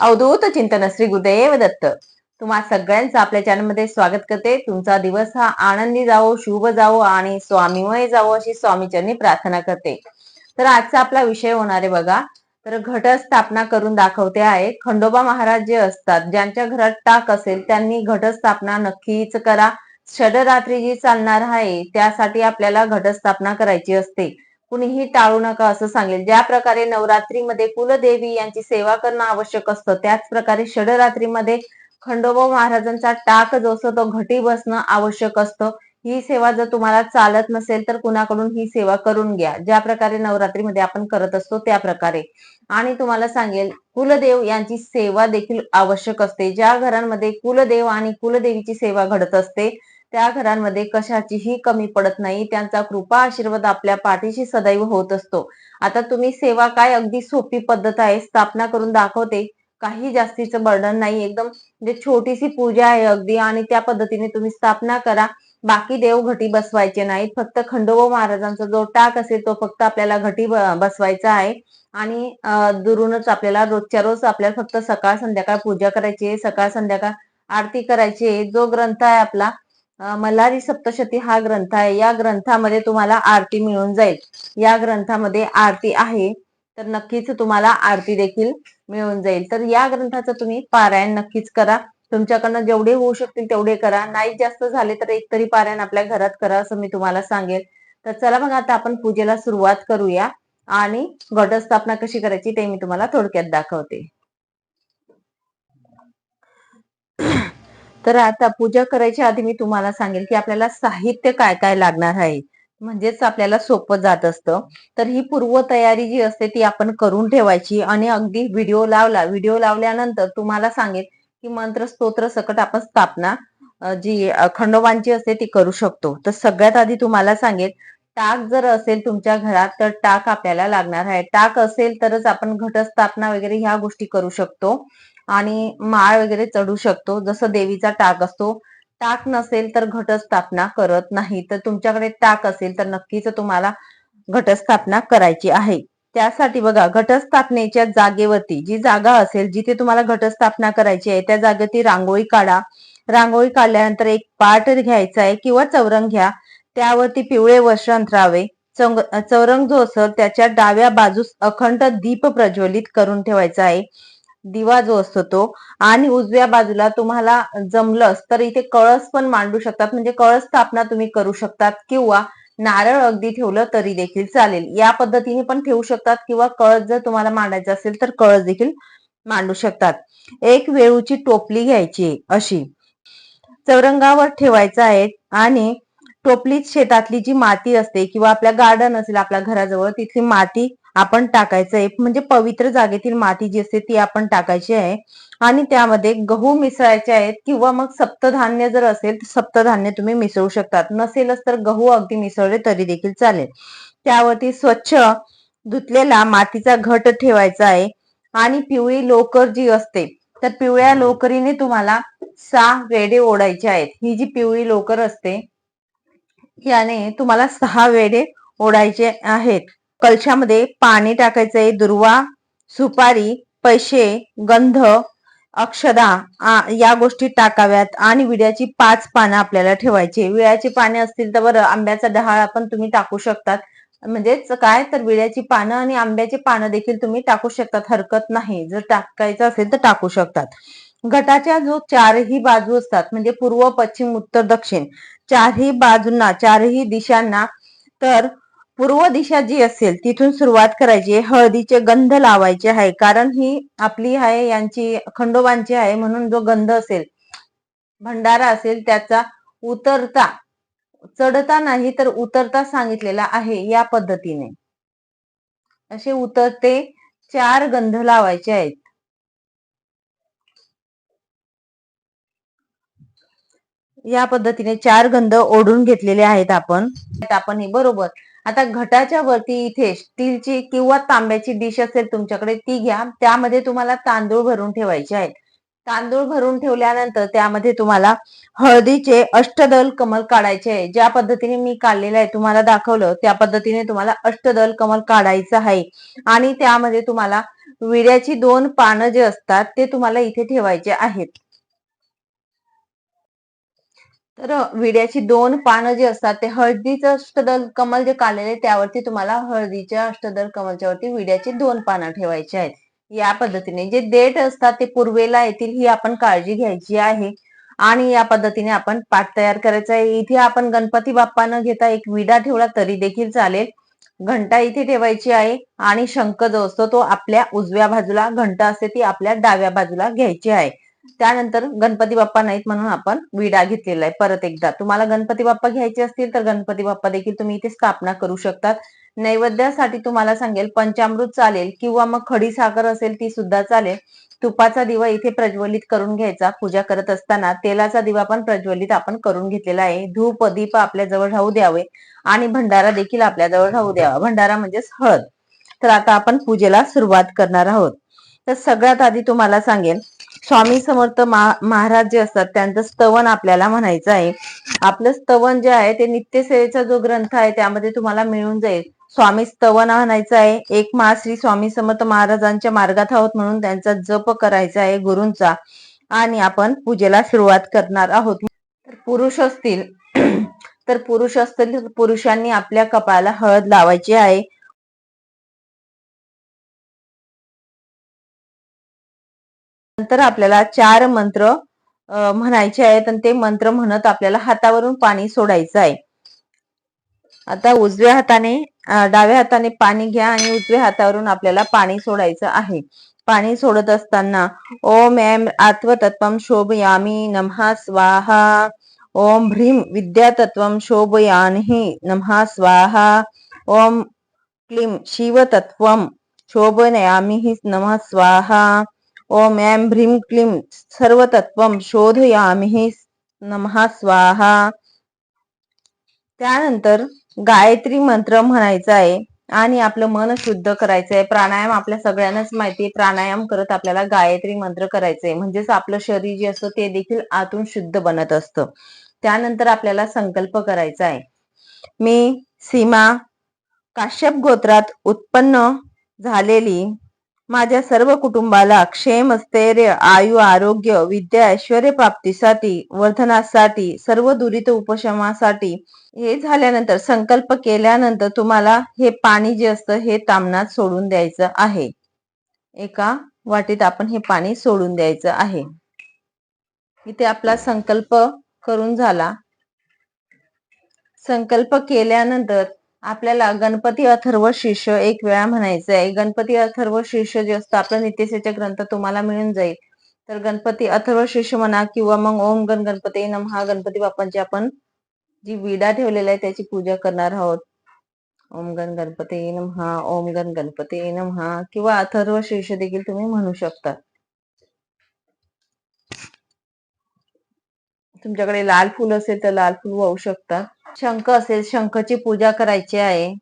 अवधूत चिंतन श्री गुरुदेव दत्त. तुम्हा सगळ्यांचं आपल्या चॅनलमध्ये स्वागत करते. तुमचा दिवस हा आनंदी जावो शुभ जावो आणि स्वामीमय जावो अशी स्वामीचरणी प्रार्थना करते. तर आजचा आपला विषय होणार आहे बघा. तर घट स्थापना करून दाखवते आहे. खंडोबा महाराज जे असतात ज्यांच्या घरात टाक असेल त्यांनी घटस्थापना नक्कीच करा. षडरात्री जी चालणार आहे त्यासाठी आपल्याला घटस्थापना करायची असते. कुणीही टाळू नका असं सांगेल. ज्या प्रकारे नवरात्रीमध्ये कुलदेवी यांची सेवा करणं आवश्यक असतं त्याच प्रकारे षडरात्रीमध्ये खंडोबा महाराजांचा टाक जो असतो तो घटी बसणं आवश्यक असतं. ही सेवा जर तुम्हाला चालत नसेल तर कुणाकडून ही सेवा करून घ्या. ज्या प्रकारे नवरात्रीमध्ये आपण करत असतो त्या प्रकारे. आणि तुम्हाला सांगेल कुलदेव यांची सेवा देखील आवश्यक असते. ज्या घरांमध्ये कुलदेव आणि कुलदेवीची सेवा घडत असते त्या घरांमध्ये कशाचीही कमी पडत नाही. त्यांचा कृपा आशीर्वाद आपल्या पाठीशी सदैव होत असतो. आता तुम्ही सेवा काय अगदी सोपी पद्धत आहे स्थापना करून दाखवते. काही जास्तीचं बर्डन नाही. एकदम म्हणजे छोटीशी पूजा आहे अगदी आणि त्या पद्धतीने तुम्ही स्थापना करा. बाकी देव घटी बसवायचे नाहीत. फक्त खंडोबा महाराजांचा जो टाक असेल तो फक्त आपल्याला घटी बसवायचा आहे. आणि दुरूनच आपल्याला रोजच्या रोज आपल्याला फक्त सकाळ संध्याकाळ पूजा करायची आहे. सकाळ संध्याकाळ आरती करायची आहे. जो ग्रंथ आहे आपला मल्हारी सप्तशती हा ग्रंथ आहे. या ग्रंथामध्ये तुम्हाला आरती मिळून जाईल. या ग्रंथामध्ये आरती आहे तर नक्कीच तुम्हाला आरती देखील मिळून जाईल. तर या ग्रंथाचं तुम्ही पारायण नक्कीच करा. तुमच्याकडनं जेवढे होऊ शकतील तेवढे करा. नाही जास्त झाले तर एक तरी पारायण आपल्या घरात करा असं मी तुम्हाला सांगेल. तर चला मग आता आपण पूजेला सुरुवात करूया. आणि घटस्थापना कशी करायची ते मी तुम्हाला थोडक्यात दाखवते. तर आता पूजा करायच्या आधी मी तुम्हाला सांगेल की आपल्याला साहित्य काय काय लागणार आहे. म्हणजेच आपल्याला सोपं जात असतं. तर ही पूर्व तयारी जी असते ती आपण करून ठेवायची आणि अगदी व्हिडिओ लावला व्हिडिओ लावल्यानंतर तुम्हाला सांगेल की मंत्र स्तोत्र सकट आपण स्थापना जी खंडोबांची असते ती करू शकतो. तर सगळ्यात आधी तुम्हाला सांगेल टाक जर असेल तुमच्या घरात तर टाक आपल्याला लागणार आहे. टाक असेल तरच आपण घटस्थापना वगैरे ह्या गोष्टी करू शकतो. आणि माळ वगैरे चढू शकतो. जसं देवीचा टाक असतो. टाक नसेल तर घटस्थापना करत नाही. तर तुमच्याकडे टाक असेल तर नक्कीच तुम्हाला घटस्थापना करायची आहे. त्यासाठी बघा घटस्थापनेच्या जागेवरती जी जागा असेल जिथे तुम्हाला घटस्थापना करायची आहे त्या जागेवरती रांगोळी काढा. रांगोळी काढल्यानंतर एक पाट घ्यायचा आहे किंवा चौरंग घ्या. त्यावरती पिवळे वस्त्र अंतरावे. चौरंग जो असेल त्याच्या डाव्या बाजूस अखंड दीप प्रज्वलित करून ठेवायचा आहे. दिवा जो असतो तो आणि उजव्या बाजूला तुम्हाला जमलंच तर इथे कळस पण मांडू शकतात. म्हणजे कळस स्थापना तुम्ही करू शकतात किंवा नारळ अगदी ठेवलं तरी देखील चालेल. या पद्धतीने पण ठेवू शकतात किंवा कळस जर तुम्हाला मांडायचं असेल तर कळस देखील मांडू शकतात. एक वेळूची टोपली घ्यायची अशी. चौरंगावर ठेवायचं आहे आणि टोपलीत शेतातली जी माती असते किंवा आपल्या गार्डन असेल आपल्या घराजवळ तिथली माती आपण टाकायचं आहे. म्हणजे पवित्र जागेतील माती जी असते ती आपण टाकायची आहे. आणि त्यामध्ये गहू मिसळायचे आहेत किंवा मग सप्तधान्य जर असेल तर सप्तधान्य तुम्ही मिसळू शकतात. नसेलच तर गहू अगदी मिसळले तरी देखील चालेल. त्यावरती स्वच्छ धुतलेला मातीचा घट ठेवायचा आहे. आणि पिवळी लोकर जी असते तर पिवळ्या लोकरीने तुम्हाला सहा वेडे ओढायचे आहेत. ही जी पिवळी लोकर असते याने तुम्हाला सहा वेडे ओढायचे आहेत. कलशामध्ये पाणी टाकायचंय दुर्वा सुपारी पैसे गंध अक्षदा या गोष्टी टाकाव्यात आणि विड्याची पाच पानं आपल्याला ठेवायची. विड्याची पाने असतील तर बरं आंब्याचा डहाळ पण तुम्ही टाकू शकतात. म्हणजेच काय? तर विड्याची पानं आणि आंब्याची पानं देखील तुम्ही टाकू शकतात. हरकत नाही. जर टाकायचं असेल तर टाकू शकतात. घटाच्या जो चारही बाजू असतात म्हणजे पूर्व पश्चिम उत्तर दक्षिण चारही बाजूंना चारही दिशांना तर पूर्व दिशा जी असेल तिथून सुरुवात करायची. हळदीचे गंध लावायचे आहे. कारण ही आपली आहे यांची खंडोबांची आहे म्हणून जो गंध असेल भंडारा असेल त्याचा उतरता चढता नाही तर उतरता सांगितलेला आहे या पद्धतीने. असे उतरते चार गंध लावायचे आहेत. या पद्धतीने चार गंध ओढून घेतलेले आहेत आपण. आपण हे बरोबर आता घटाच्या वरती इथे स्टीलची किंवा तांब्याची डिश असेल तुमच्याकडे ती घ्या. त्यामध्ये तुम्हाला तांदूळ भरून ठेवायचे आहेत. तांदूळ भरून ठेवल्यानंतर त्यामध्ये तुम्हाला हळदीचे अष्टदल कमल काढायचे आहे. ज्या पद्धतीने मी काढलेलं आहे तुम्हाला दाखवलं त्या पद्धतीने तुम्हाला अष्टदल कमल काढायचं आहे. आणि त्यामध्ये तुम्हाला विड्याची दोन पानं जे असतात ते तुम्हाला इथे ठेवायचे आहेत. तर विड्याची दोन पानं जे असतात ते हळदीचं अष्टदल कमल जे काढलेले त्यावरती तुम्हाला हळदीच्या अष्टदल कमलच्या वरती विड्याची दोन पानं ठेवायची आहेत. या पद्धतीने जे देठ असतात ते पूर्वेला येतील ही आपण काळजी घ्यायची आहे. आणि या पद्धतीने आपण पाठ तयार करायचा आहे. इथे आपण गणपती बाप्पा न घेता एक विडा ठेवला तरी देखील चालेल. घंटा इथे ठेवायची आहे आणि शंख जो असतो तो आपल्या उजव्या बाजूला घंटा असते ती आपल्या डाव्या बाजूला घ्यायची आहे. त्यानंतर गणपती बाप्पा नाहीत म्हणून आपण विडा घेतलेला आहे परत एकदा. तुम्हाला गणपती बाप्पा घ्यायचे असतील तर गणपती बाप्पा देखील तुम्ही इथे स्थापना करू शकतात. नैवेद्यासाठी तुम्हाला सांगेल पंचामृत चालेल किंवा मग खडी साखर असेल ती सुद्धा चालेल. तुपाचा दिवा इथे प्रज्वलित करून घ्यायचा. पूजा करत असताना तेलाचा दिवा पण प्रज्वलित आपण करून घेतलेला आहे. धूप दीप आपल्या जवळ राहू द्यावे आणि भंडारा देखील आपल्या जवळ राहू द्यावा. भंडारा म्हणजेच हळद. तर आता आपण पूजेला सुरुवात करणार आहोत. तर सगळ्यात आधी तुम्हाला सांगेल स्वामी समर्थ महाराज जे असतात त्यांचं स्तवन आपल्याला म्हणायचं आहे. आपलं स्तवन जे आहे ते नित्यसेवेचा जो ग्रंथ आहे त्यामध्ये तुम्हाला मिळून जाईल. स्वामी स्तवन म्हणायचं आहे. एक मा श्री स्वामी समर्थ महाराजांच्या मार्गात आहोत म्हणून त्यांचा जप करायचा आहे गुरूंचा. आणि आपण पूजेला सुरुवात करणार आहोत. तर पुरुष असतील तर पुरुष असतील पुरुषांनी आपल्या कपाळाला हळद लावायची आहे. नंतर आपल्याला चार मंत्र म्हणायचे आहेत आणि ते मंत्र म्हणत आपल्याला हातावरून पाणी सोडायचं आहे. आता उजव्या हाताने डाव्या हाताने पाणी घ्या आणि उजव्या हातावरून आपल्याला पाणी सोडायचं आहे. पाणी सोडत असताना ओम एम आत्वतत्वम शोभयामी नमहा स्वाहा. ओम भ्रीम विद्यातत्वम शोभयानही नमहा स्वाहा. ओम क्लीम शिवतत्वम शोभनयामी नमः स्वाहा. ओम ऐं भ्रीम क्लीं सर्वतत्वं शोधयामी नमहा स्वाहा. त्यानंतर गायत्री मंत्र म्हणायचा आहे आणि आपलं मन शुद्ध करायचं आहे. प्राणायाम आपल्या सगळ्यांनाच माहिती आहे. प्राणायाम करत आपल्याला गायत्री मंत्र करायचंय म्हणजेच आपलं शरीर जे असतं ते देखील आतून शुद्ध बनत असतं. त्यानंतर आपल्याला संकल्प करायचा आहे. मी सीमा काश्यप गोत्रात उत्पन्न झालेली माझ्या सर्व कुटुंबाला क्षेम स्थैर्य आयु आरोग्य विद्या ऐश्वर प्राप्तीसाठी वर्धनासाठी सर्व दुरित उपशमासाठी हे झाल्यानंतर संकल्प केल्यानंतर तुम्हाला हे पाणी जे असतं हे तामनात सोडून द्यायचं आहे. एका वाटीत आपण हे पाणी सोडून द्यायचं आहे. इथे आपला संकल्प करून झाला. संकल्प केल्यानंतर आपल्याला गणपती अथर्व शिष्य एक वेळा म्हणायचं आहे. गणपती अथर्व शिष्य जे असतं आपलं नित्यसेच्या ग्रंथ तुम्हाला मिळून जाईल. तर गणपती अथर्व शिष्य म्हणा किंवा मग ओम गण गणपती हा गणपती बाप्पांची आपण जी विडा ठेवलेला आहे त्याची पूजा करणार आहोत. ओम गण गणपती हा ओम गण गणपती हा किंवा अथर्व शिष्य देखील तुम्ही म्हणू शकता. तुमच्याकडे लाल फुल असेल तर लाल फुल वाहू शकता. शंख असेल शंखची पूजा करायची आहे.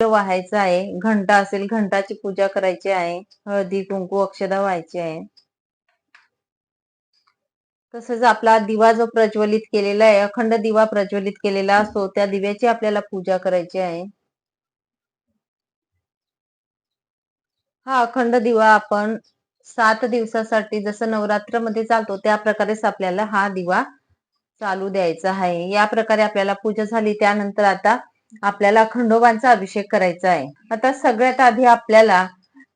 व्हायचं आहे. घंटा असेल घंटाची पूजा करायची आहे. हळदी कुंकू अक्षदा व्हायची आहे. तसंच आपला दिवा जो प्रज्वलित केलेला आहे अखंड दिवा प्रज्वलित केलेला असतो त्या दिव्याची आपल्याला पूजा करायची आहे. हा अखंड दिवा आपण सात दिवसासाठी जसं नवरात्रमध्ये चालतो त्या प्रकारेच आपल्याला हा दिवा चालू द्यायचा आहे. या प्रकारे आपल्याला पूजा झाली त्यानंतर आता आपल्याला खंडोबांचा अभिषेक करायचा आहे. आता सगळ्यात आधी आपल्याला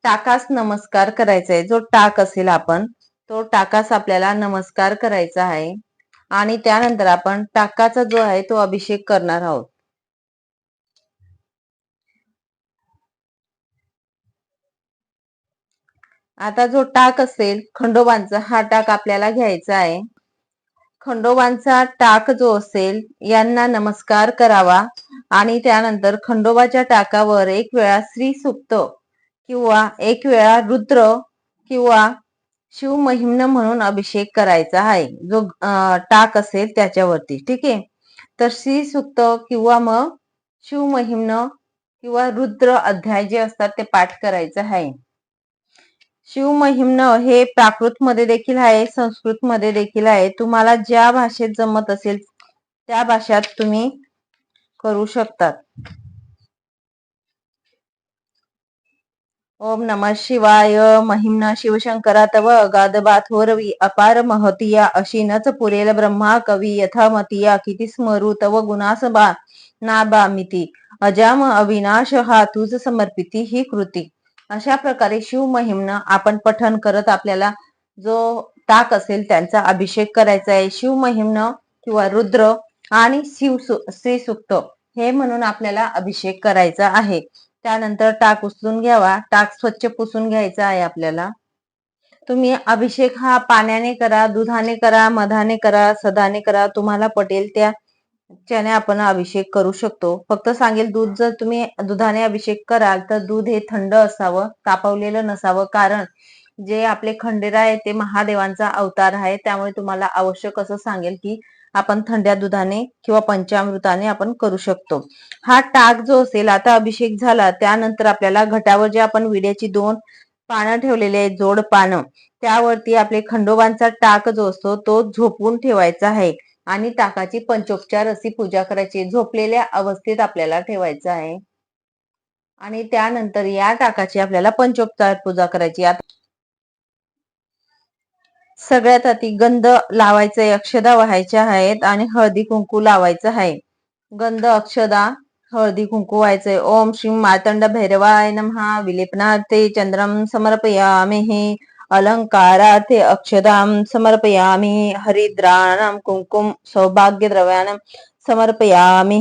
टाकास नमस्कार करायचा आहे. जो टाक असेल आपण तो टाकास आपल्याला नमस्कार करायचा आहे. आणि त्यानंतर आपण टाकाचा जो आहे तो अभिषेक करणार आहोत. आता जो टाक असेल खंडोबांचा हा टाक आपल्याला घ्यायचा आहे. खंडोबांचा टाक जो असेल यांना नमस्कार करावा आणि त्यानंतर खंडोबाच्या टाकावर एक वेळा श्री सुप्त किंवा एक वेळा रुद्र किंवा शिव महिम्न म्हणून अभिषेक करायचा आहे. जो टाक असेल त्याच्यावरती ठीक आहे? तर श्री सुक्त किंवा मग शिव महिम्न किंवा रुद्र अध्याय जे असतात ते पाठ करायचं आहे. शिवमहिम्न हे प्राकृत मध्ये देखील आहे संस्कृत मध्ये देखील आहे. तुम्हाला ज्या भाषेत जमत असेल त्या भाषेत तुम्ही करू शकतात. ओम नमः शिवाय महिम्न शिवशंकरा तव अगाधबाथोरवी अपार महतिया अशी नच पुरेल ब्रह्मा कवी यथामतिया किती स्मरू तव गुणास बा ना बामिती अजाम अविनाश हा तुझ समर्पिती ही कृती. अशा प्रकारे शिव महिमनं आपण पठन करत आपल्याला जो टाक असेल त्यांचा अभिषेक करायचा आहे. शिव महिमनं किंवा रुद्र आणि शिव श्री सुक्त हे म्हणून आपल्याला अभिषेक करायचा आहे. त्यानंतर टाक उचलून घ्यावा. टाक स्वच्छ पुसून घ्यायचा आहे आपल्याला. तुम्ही अभिषेक हा पाण्याने करा दुधाने करा मधाने करा सदाने करा. तुम्हाला पटेल त्या ज्याने आपण अभिषेक करू शकतो. फक्त सांगेल दूध जर तुम्ही दुधाने अभिषेक कराल तर दूध हे थंड असावं तापवलेलं नसावं. कारण जे आपले खंडेरा आहे ते महादेवांचा अवतार आहे. त्यामुळे तुम्हाला आवश्यक असं सांगेल की आपण थंड्या दुधाने किंवा पंचामृताने आपण करू शकतो. हा टाक जो असेल आता अभिषेक झाला त्यानंतर आपल्याला घटावर जे आपण विड्याची दोन पानं ठेवलेले आहेत जोड पानं त्यावरती आपले खंडोबांचा टाक जो असतो तो झोपून ठेवायचा आहे. आणि ताकाची पंचोपचार अशी पूजा करायची. झोपलेल्या अवस्थेत आपल्याला ठेवायचं आहे. आणि त्यानंतर या टाकाची आपल्याला पंचोपचार पूजा करायची. सगळ्यात आधी गंध लावायचं अक्षदा व्हायच्या आहेत आणि हळदी कुंकू लावायचं आहे. गंध अक्षदा हळदी कुंकू व्हायचंय. ओम श्री मार्तंड भैरवाय नमहा. विलेपनार्थे चंद्रम समर्पयामेहे. अलङ्कारार्थे अक्षतां समर्पयामि हरिद्राणां कुंकुम सौभाग्यद्रव्याणां समर्पयामि।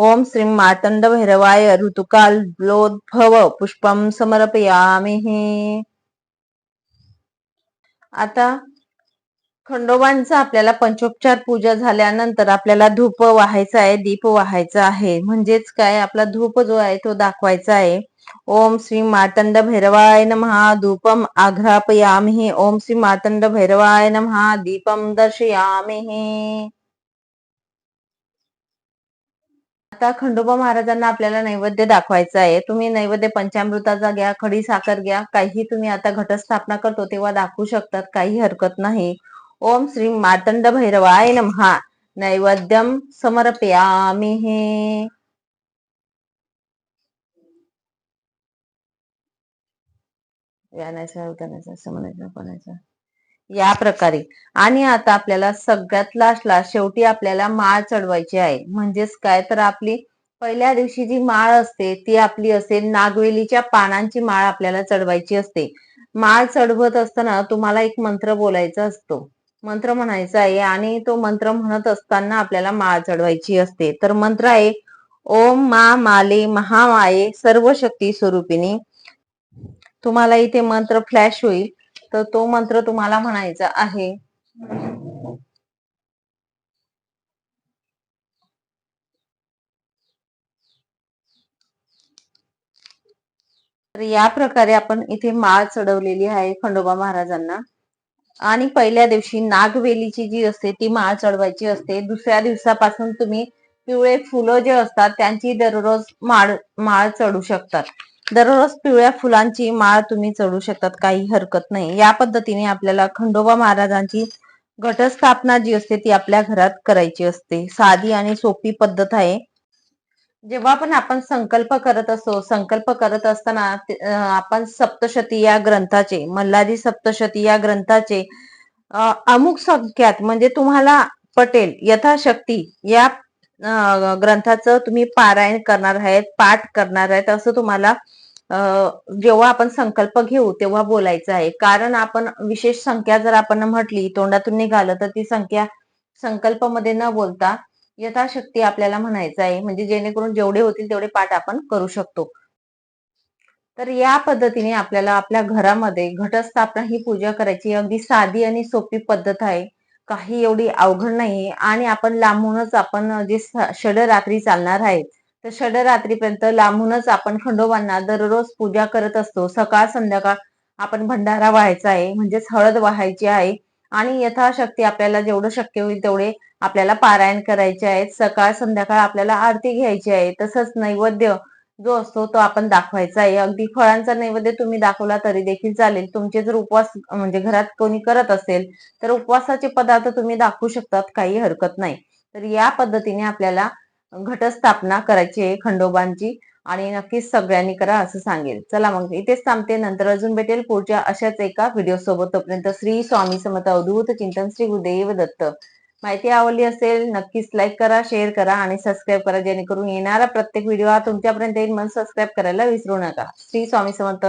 ॐ श्री मार्तण्डभैरवाय ऋतुकालोद्भव ऋतुकाल समर्पयामि। आता खंडोबांचा आपल्याला पंचोपचार पूजा झाल्यानंतर आपल्याला धूप वाहायचा आहे दीप वाहायचा आहे. म्हणजेच काय? आपला धूप जो आहे तो दाखवायचा आहे. ओम श्री मार्तंड भैरवाय नमहा धूपम आघ्रापयामि ओम श्री मार्तंड भैरवाय नमहा दीपम दर्शयामि आता खंडोबा महाराजांना आपल्याला नैवेद्य दाखवायचा आहे. तुम्ही नैवेद्य पंचामृताचा घ्या खडी साखर घ्या काही तुम्ही आता घटस्थापना करतो तेव्हा दाखवू शकतात काही हरकत नाही. ओम श्री मार्तंड भैरवाय नमहा नैवेद्यम समर्पयामि व्यानायचा उतरण्याचा समनायचा पणायचा या प्रकारे. आणि आता आपल्याला सगळ्यात लास्टला शेवटी आपल्याला माळ चढवायची आहे. म्हणजेच काय? तर आपली पहिल्या दिवशी जी माळ असते ती आपली असेल नागवेलीच्या पानांची माळ आपल्याला चढवायची असते. माळ चढवत असताना तुम्हाला एक मंत्र बोलायचा असतो. मंत्र म्हणायचा आहे आणि तो मंत्र म्हणत असताना आपल्याला माळ चढवायची असते. तर मंत्र आहे ओम मा माले महामाये सर्व शक्ती स्वरूपिणी. तुम्हाला इथे मंत्र फ्लॅश होईल. तर तो मंत्र तुम्हाला म्हणायचा आहे. तर या प्रकारे आपण इथे माळ चढवलेली आहे खंडोबा महाराजांना. आणि पहिल्या दिवशी नागवेलीची जी असते ती माळ चढवायची असते. दुसऱ्या दिवसापासून तुम्ही पिवळे फुलं जे असतात त्यांची दररोज माळ माळ चढू शकतात. दररोज पिवळ्या फुलांची माळ तुम्ही चढू शकतात काही हरकत नाही. या पद्धतीने आपल्याला खंडोबा महाराजांची घटस्थापना जी असते ती आपल्या घरात करायची असते. साधी आणि सोपी पद्धत आहे. जेव्हा पण आपण संकल्प करत असतो संकल्प करत असताना आपण सप्तशती या ग्रंथाचे मल्हारी सप्तशती या ग्रंथाचे अमुक संख्यात म्हणजे तुम्हाला पटेल यथाशक्ती या ग्रंथाचं तुम्ही पारायण करणार आहेत पाठ करणार आहेत असं तुम्हाला जेव्हा आपण संकल्प घेऊ तेव्हा बोलायचं आहे. कारण आपण विशेष संख्या जर आपण म्हटली तोंडातून निघालं तर ती संख्या संकल्पमध्ये न बोलता यथाशक्ती आपल्याला म्हणायचं आहे. म्हणजे जेणेकरून जेवढे होतील तेवढे पाठ आपण करू शकतो. तर या पद्धतीने आपल्याला आपल्या घरामध्ये घटस्थापना ही पूजा करायची अगदी साधी आणि सोपी पद्धत आहे. काही एवढी अवघड नाही आणि आपण लांबूनच आपण जे षडरात्री चालणार आहे तर षडरात्रीपर्यंत लांबूनच आपण खंडोबांना दररोज पूजा करत असतो. सकाळ संध्याकाळ आपण भंडारा व्हायचा आहे म्हणजेच हळद व्हायची आहे आणि यथाशक्ती आपल्याला जेवढं शक्य होईल तेवढे आपल्याला पारायण करायचे आहेत. सकाळ संध्याकाळ आपल्याला आरती घ्यायची आहे. तसंच नैवेद्य जो असतो तो आपण दाखवायचा आहे. अगदी फळांचा नैवेद्य तुम्ही दाखवला तरी देखील चालेल. तुमचे जर उपवास म्हणजे घरात कोणी करत असेल तर उपवासाचे पदार्थ तुम्ही दाखवू शकतात. काही हरकत नाही. तर या पद्धतीने आपल्याला घटस्थापना करायची आहे खंडोबांची आणि नक्कीच सगळ्यांनी करा असं सांगेल. चला मग इथेच थांबते. नंतर अजून भेटेल पुढच्या अशाच एका व्हिडिओ सोबत. तोपर्यंत श्री स्वामी समर्थ अवधूत चिंतन श्री गुरुदेव दत्त. माहिती आवडली असेल नक्कीच लाईक करा शेअर करा आणि सबस्क्राईब करा जेणेकरून येणारा प्रत्येक व्हिडिओ हा तुमच्यापर्यंत येईल. मन सबस्क्राईब करायला विसरू नका. श्री स्वामी समर्थ.